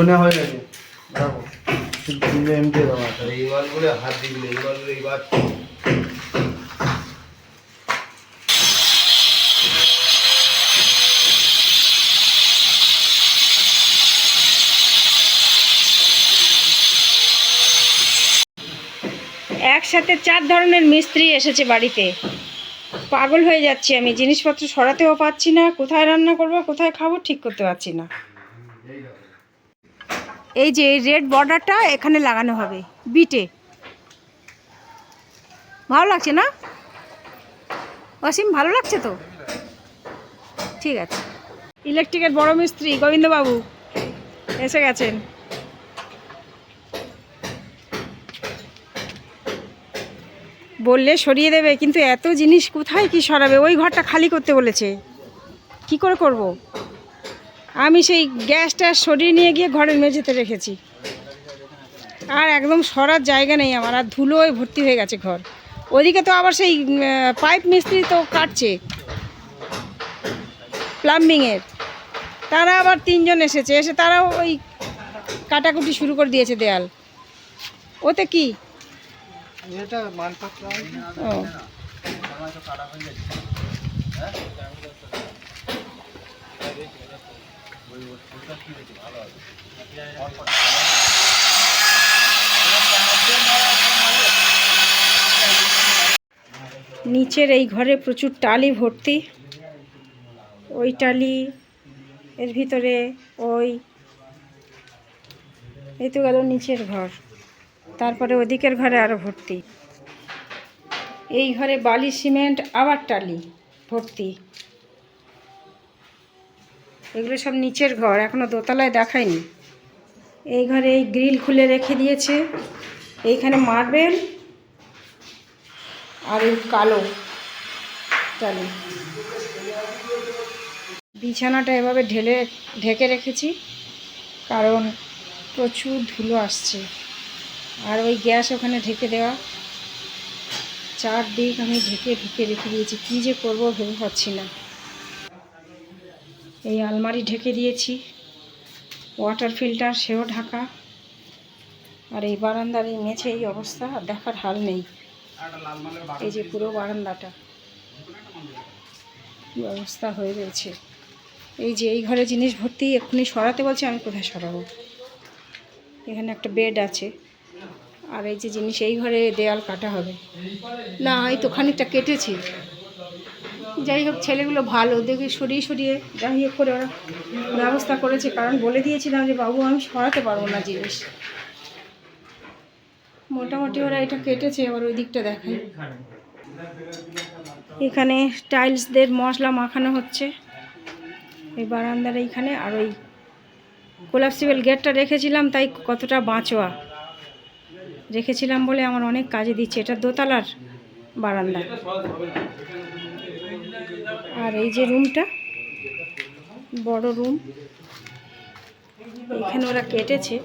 গোনা হয়ে গেছে। রাখো দিলে দেওয়া এই মালগুলো হাত দিবি এই মালগুলো এইবার একসাথে চার ধরনের মিস্ত্রি এসেছে বাড়িতে। পাগল হয়ে যাচ্ছি আমি জিনিসপত্র সরাতেও পাচ্ছি না কোথায় রান্না করব কোথায় খাব ঠিক করতে পারছি না। এই যে রেড বর্ডারটা এখানে লাগানো হবে বিটে ভালো লাগছে না? অসীম, ভালো লাগছে তো? ঠিক আছে। ইলেকট্রিকের বড় মিস্ত্রি গোবিন্দবাবু এসে গেছেন। বললে সরিয়ে দেবে, কিন্তু এত জিনিস কোথায় কি সরাবে? ওই ঘরটা খালি করতে বলেছে। কি করে করব। আমি সেই গ্যাস ট্যাস সরিয়ে নিয়ে গিয়ে ঘরের মেঝেতে রেখেছি। আর একদম সরার জায়গা নেই আমার আর ধুলোয় ভর্তি হয়ে গেছে ঘর। ওদিকে তো আবার সেই পাইপ মিস্ত্রি তো কাটছে প্লাম্বিংয়ের। তারা আবার তিনজন এসেছে এসে তারাও ওই কাটাকুটি শুরু করে দিয়েছে দেয়াল। ওতে কি? ও। নিচের এই ঘরে প্রচুর টালি ভর্তি। ওই টালি, এর ভিতরে ওই, এই তো গেল নিচের ঘর। তারপরে ওদিকের ঘরে আরও ভর্তি। এই ঘরে বালি, সিমেন্ট, আবার টালি ভর্তি। এগুলো সব নিচের ঘর এখনও দোতলায় দেখায়নি। এই ঘরে এই গ্রিল খুলে রেখে দিয়েছে। এইখানে মার্বেল আর এই কালো। টালি বিছানাটা এভাবে ঢেলে, ঢেকে রেখেছি, কারণ প্রচুর ধুলো আসছে। আর ওই গ্যাস ওখানে ঢেকে দেওয়া। চারদিক আমি ঢেকে ঢেকে রেখে দিয়েছি। কী যে করব ভেবে পাচ্ছি না। এই আলমারি ঢেকে দিয়েছি। ওয়াটার ফিল্টার সেও ঢাকা। আর এই বারান্দার এই মেঝে এই অবস্থা দেখার হাল নেই। এই যে পুরো বারান্দাটা। কী অবস্থা হয়ে রয়েছে। এই যে এই ঘরে জিনিস ভর্তি এক্ষুনি সরাতে বলছে, আমি কোথায় সরাবো? এখানে একটা বেড আছে। আর এই যে জিনিস, এই ঘরে দেয়াল কাটা হবে। না, এই তো খানিকটা কেটেছি। যাই হোক, ছেলেগুলো ভালো, দেখে সরিয়ে সরিয়ে যাই হোক করে ওরা ব্যবস্থা করেছে। কারণ বলে দিয়েছিলাম যে, বাবু, আমি সরাতে পারব না জিনিস। মোটামুটি ওরা এটা কেটেছে, এবার ওই দিকটা দেখাই। এখানে টাইলসদের মশলা মাখানো হচ্ছে। এই বারান্দার এইখানে, আর ওই কোলাপসিবল গেটটা রেখেছিলাম, তাই কতটা বাঁচোয়া। রেখেছিলাম বলে আমার অনেক কাজে দিচ্ছে। এটা দোতলার বারান্দা। আর এই যে রুমটা, বড় রুম। এখানে ওরা কেটেছে।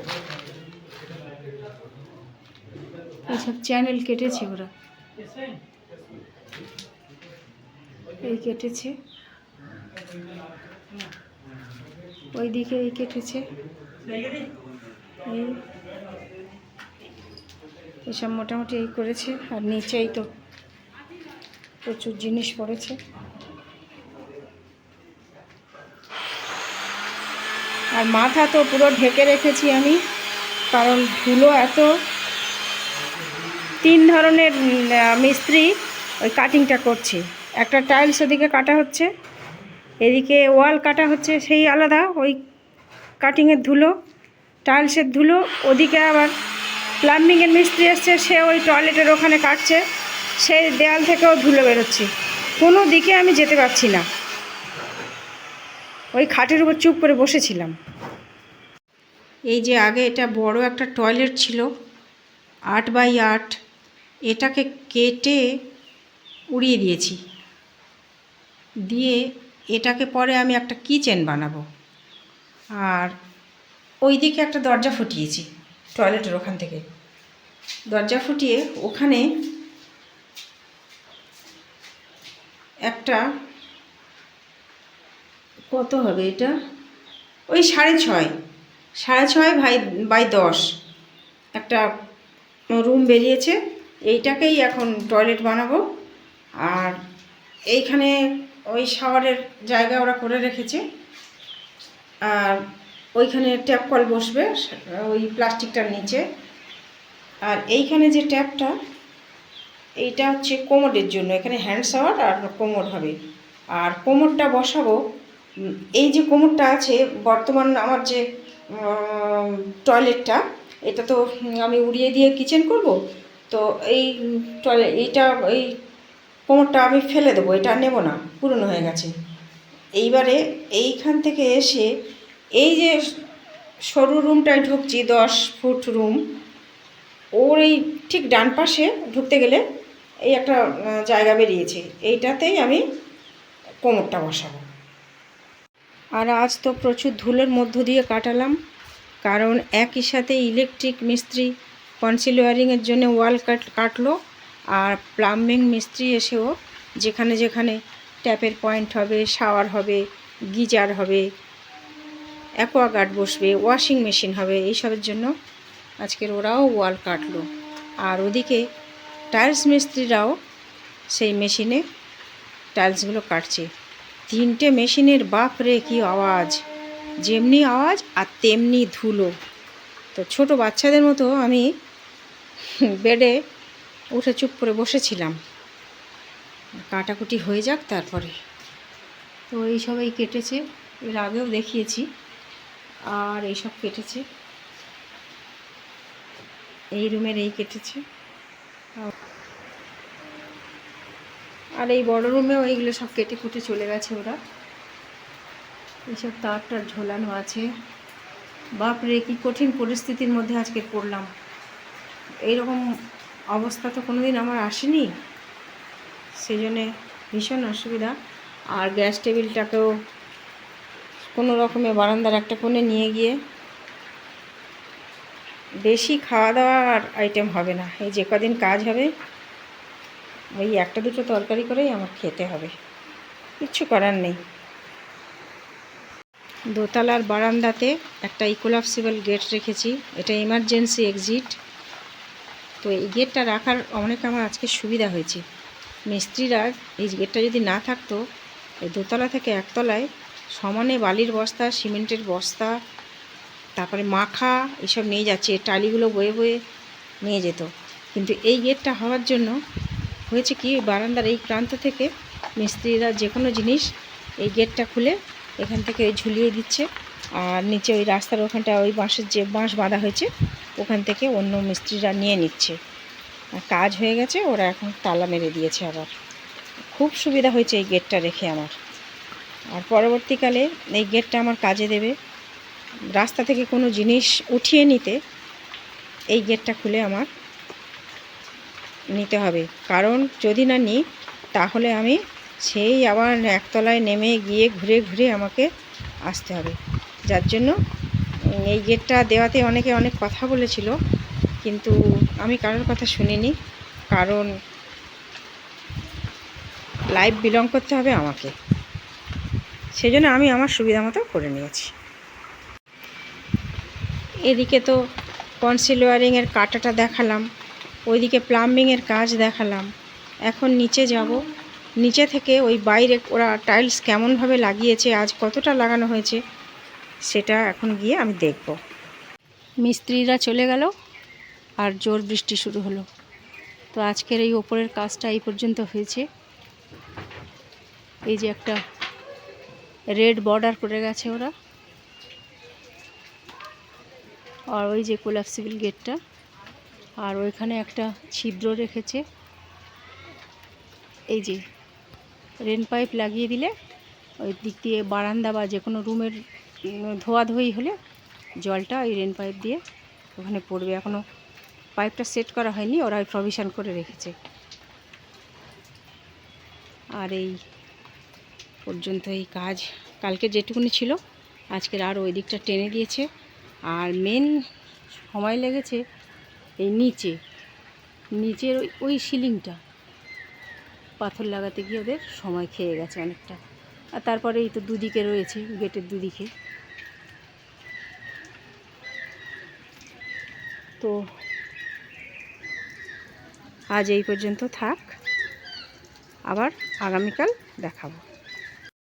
এইসব চ্যানেল কেটেছে ওরা। এই কেটেছে। ওই দিকে এই কেটেছে। এই। এসব মোটামুটি এই করেছে। আর নিচেই তো প্রচুর জিনিস পড়েছে। আর মাথা তো পুরো ঢেকে রেখেছি আমি, কারণ ধুলো এত। তিন ধরনের মিস্ত্রি ওই কাটিংটা করছে। একটা টাইলস ওদিকে কাটা হচ্ছে, এদিকে ওয়াল কাটা হচ্ছে, সেই আলাদা, ওই কাটিংয়ের ধুলো টাইলসের ধুলো, ওদিকে আবার প্লাম্বিংয়ের মিস্ত্রি এসছে, সে ওই টয়লেটের ওখানে কাটছে, সেই দেয়াল থেকেও ধুলো বেরোচ্ছে। কোনো দিকে আমি যেতে পারছি না। ওই খাটের উপর চুপ করে বসেছিলাম। এই যে আগে এটা বড় একটা টয়লেট ছিল, আট বাই আট, এটাকে কেটে উড়িয়ে দিয়েছি। দিয়ে এটাকে পরে আমি একটা কিচেন বানাবো। আর ওই দিকে একটা দরজা ফুটিয়েছি টয়লেটের ওখান থেকে। দরজা ফুটিয়ে ওখানে একটা কত হবে এটা? ওই সাড়ে ছয়। সাড়ে ছয় ভাই, বাই দশ। একটা রুম বেরিয়েছে, এইটাকেই এখন টয়লেট বানাবো। আর এইখানে ওই শাওয়ারের জায়গা ওরা করে রেখেছে। আর ওইখানে ট্যাপ কল বসবে, ওই প্লাস্টিকটার নিচে। আর এইখানে যে ট্যাপটা, এইটা হচ্ছে কোমরের জন্য। এখানে হ্যান্ড শাওয়ার আর কোমর হবে। আর কোমরটা বসাবো এই যে কোমরটা আছে, বর্তমান আমার যে টয়লেটটা, এটা তো আমি উড়িয়ে দিয়ে কিচেন করব, তো এই টয়লেট এইটা, এই কোমরটা আমি ফেলে দেবো, এটা নেব না, পুরনো হয়ে গেছে। এইবারে এইখান থেকে এসে, এই যে সরু রুমটায় ঢুকছি, দশ ফুট রুম, ওর এই ঠিক ডান পাশে ঢুকতে গেলে এই একটা জায়গা বেরিয়েছে, এইটাতেই আমি কোমরটা বসাবো। আর আজ তো প্রচুর ধুলোর মধ্য দিয়ে কাটালাম, কারণ একই সাথে ইলেকট্রিক মিস্ত্রি কনসিল ওয়ারিংয়ের জন্য ওয়াল কাট কাটলো আর প্লাম্বিং মিস্ত্রি এসেও যেখানে যেখানে ট্যাপের পয়েন্ট হবে, শাওয়ার হবে, গিজার হবে, অ্যাকোয়াগার্ড বসবে, ওয়াশিং মেশিন হবে, এইসবের জন্য আজকের ওরাও ওয়াল কাটলো। আর ওদিকে টাইলস মিস্ত্রিরাও সেই মেশিনে টাইলসগুলো কাটছে। তিনটে মেশিনের বাপ রে কী আওয়াজ? যেমনি আওয়াজ আর তেমনি ধুলো। তো ছোট বাচ্চাদের মতো আমি বেডে উঠে চুপ করে বসেছিলাম। কাটাকুটি হয়ে যাক তারপরে। তো এই সবাই কেটেছে, এর আগেও দেখিয়েছি, আর এইসব কেটেছে। এই রুমের এই কেটেছে। আর এই বড় রুমেও এইগুলো সব কেটে কুটে চলে গেছে ওরা। এইসব তারটার ঝোলানো আছে। বাপরে কি কঠিন পরিস্থিতির মধ্যে আজকে পড়লাম। এইরকম অবস্থা তো কোনোদিন আমার আসেনি। সেই জন্যে ভীষণ অসুবিধা। আর গ্যাস টেবিলটাকেও কোনো রকমে বারান্দার একটা কোণে নিয়ে গিয়ে বেশি খাওয়া দাওয়ার আইটেম হবে না। এই যে কদিন কাজ হবে ওই একটা দুটো তরকারি করেই আমার খেতে হবে। কিচ্ছু করার নেই। দোতলার বারান্দাতে একটা ইকোলাপসিবল গেট রেখেছি। এটা এমার্জেন্সি এক্সিট তো এই গেটটা রাখার অনেক আমার আজকে সুবিধা হয়েছে। মিস্ত্রিরা এই গেটটা যদি না থাকতো, এই দোতলা থেকে একতলায় সমানে বালির বস্তা, সিমেন্টের বস্তা, তারপরে মাখা এসব নিয়ে যাচ্ছে। টালিগুলো বয়ে বয়ে নিয়ে যেত। কিন্তু এই গেটটা হওয়ার জন্য হয়েছে কি, বারান্দার এই প্রান্ত থেকে মিস্ত্রিরা যে কোনো জিনিস এই গেটটা খুলে এখান থেকে ঝুলিয়ে দিচ্ছে। আর নিচে ওই রাস্তার ওখানটা ওই বাঁশের যে বাঁশ বাঁধা হয়েছে, ওখান থেকে অন্য মিস্ত্রিরা নিয়ে নিচ্ছে। কাজ হয়ে গেছে, ওরা এখন তালা মেরে দিয়েছে আবার। খুব সুবিধা হয়েছে এই গেটটা রেখে আমার। আর পরবর্তীকালে এই গেটটা আমার কাজে দেবে। রাস্তা থেকে কোনো জিনিস উঠিয়ে নিতে এই গেটটা খুলে আমার নিতে হবে। কারণ যদি না নিই, তাহলে আমি সেই আবার একতলায় নেমে গিয়ে ঘুরে ঘুরে আমাকে আসতে হবে। যার জন্য এই গেটটা দেওয়াতে অনেকে অনেক কথা বলেছিল, কিন্তু আমি কারোর কথা শুনিনি। কারণ লাইভ বিলং করতে হবে আমাকে। সেজন্য আমি আমার সুবিধা মতো করে নিয়েছি। এদিকে তো কনসিল ওয়ারিংয়ের কাটাটা দেখালাম। ওইদিকে প্লাম্বিংয়ের কাজ দেখালাম। এখন নিচে যাব। নিচে থেকে ওই বাইরে ওরা টাইলস কেমনভাবে লাগিয়েছে, আজ কতটা লাগানো হয়েছে, সেটা এখন গিয়ে আমি দেখব। মিস্ত্রিরা চলে গেল আর জোর বৃষ্টি শুরু হলো। তো আজকের এই ওপরের কাজটা এই পর্যন্ত হয়েছে। এই যে একটা রেড বর্ডার করে গেছে ওরা। আর ওই যে কোলাপসিবল গেটটা আর ওইখানে একটা ছিদ্র রেখেছে। এই যে, রেন পাইপ লাগিয়ে দিলে ওই দিক দিয়ে বারান্দা বা যে কোনো রুমের ধোয়াধুয়ি হলে জলটা ওই রেন পাইপ দিয়ে ওখানে পড়বে। এখনও পাইপটা সেট করা হয়নি, ওরা ওই প্রভিশন করে রেখেছে। আর এই পর্যন্ত এই কাজ, কালকে যেটুকুনি ছিল, আজকের আর ওই দিকটা টেনে দিয়েছে। আর মেন সময় লেগেছে এই নিচে, নিচের ওই ওই সিলিংটা। পাথর লাগাতে গিয়ে ওদের সময় খেয়ে গেছে অনেকটা। আর তারপরে এই তো দুদিকে রয়েছে, গেটের দুদিকে। তো আজ এই পর্যন্ত থাক। আবার আগামীকাল দেখাবো।